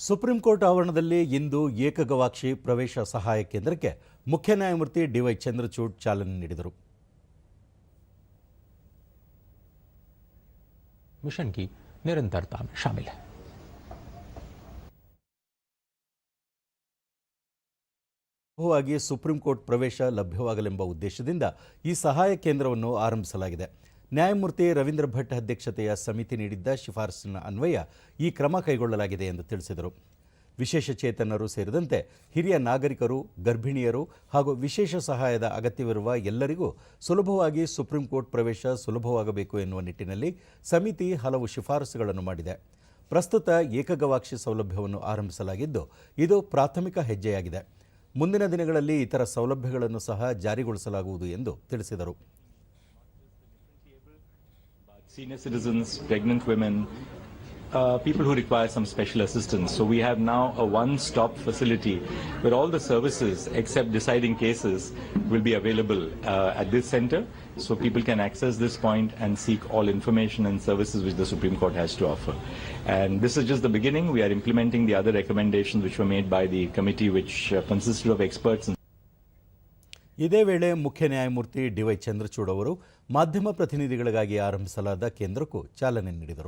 Supreme court ಆವರಣದಲ್ಲಿ ಇಂದು ಏಕಗವಾಕ್ಷಿ ಪ್ರವೇಶ ಸಹಾಯ ಕೇಂದ್ರಕ್ಕೆ ಮುಖ್ಯ ನ್ಯಾಯಮೂರ್ತಿ ಡಿವೈ ಚಂದ್ರಚೂಡ್ ಚಾಲನೆ ನೀಡಿದರು मिशन की निरंतरता में शामिल है ಸುಲಭವಾಗಿ ಸುಪ್ರೀಂ ಕೋರ್ಟ್ ಪ್ರವೇಶ ಲಭ್ಯವಾಗಲೆಂಬ ಉದ್ದೇಶದಿಂದ ಈ ಸಹಾಯ ಕೇಂದ್ರವನ್ನು ಆರಂಭಿಸಲಾಗಿದೆ ನ್ಯಾಯಮೂರ್ತಿ ರವೀಂದ್ರ ಭಟ್ ಅಧ್ಯಕ್ಷತೆಯ ಸಮಿತಿ ನೀಡಿದ್ದ ಶಿಫಾರಸಿನ ಅನ್ವಯ ಈ ಕ್ರಮ ಕೈಗೊಳ್ಳಲಾಗಿದೆ ಎಂದು ತಿಳಿಸಿದರು. ವಿಶೇಷ ಚೇತನರು ಸೇರಿದಂತೆ ಹಿರಿಯ ನಾಗರಿಕರು, ಗರ್ಭಿಣಿಯರು ಹಾಗೂ ವಿಶೇಷ ಸಹಾಯದ ಅಗತ್ಯವಿರುವ ಎಲ್ಲರಿಗೂ ಸುಲಭವಾಗಿ ಸುಪ್ರೀಂ ಕೋರ್ಟ್ ಪ್ರವೇಶ ಸುಲಭವಾಗಬೇಕು ಎನ್ನುವ ನಿಟ್ಟಿನಲ್ಲಿ ಸಮಿತಿ ಹಲವು ಶಿಫಾರಸುಗಳನ್ನು ಮಾಡಿದೆ. ಪ್ರಸ್ತುತ ಏಕಗವಾಕ್ಷಿ ಸೌಲಭ್ಯವನ್ನು ಆರಂಭಿಸಲಾಗಿದ್ದು, ಇದು ಪ್ರಾಥಮಿಕ ಹೆಜ್ಜೆಯಾಗಿದೆ. ಮುಂದಿನ ದಿನಗಳಲ್ಲಿ ಇತರ ಸೌಲಭ್ಯಗಳನ್ನು ಸಹ ಜಾರಿಗೊಳಿಸಲಾಗುವುದು ಎಂದು ತಿಳಿಸಿದರು. Senior citizens, pregnant women, uh, people who require some special assistance. So we have now a one-stop facility where all the services except deciding cases will be available uh, at this center. So people can access this point and seek all information and services which the Supreme Court has to offer. And this is just the beginning. We are implementing the other recommendations which were made by the committee which uh, consisted of experts in ಇದೇ ವೇಳೆ ಮುಖ್ಯ ನ್ಯಾಯಮೂರ್ತಿ D Y Chandrachud ಅವರು ಮಾಧ್ಯಮ ಪ್ರತಿನಿಧಿಗಳಿಗಾಗಿ ಆರಂಭಿಸಲಾದ ಕೇಂದ್ರಕ್ಕೂ ಚಾಲನೆ ನೀಡಿದರು.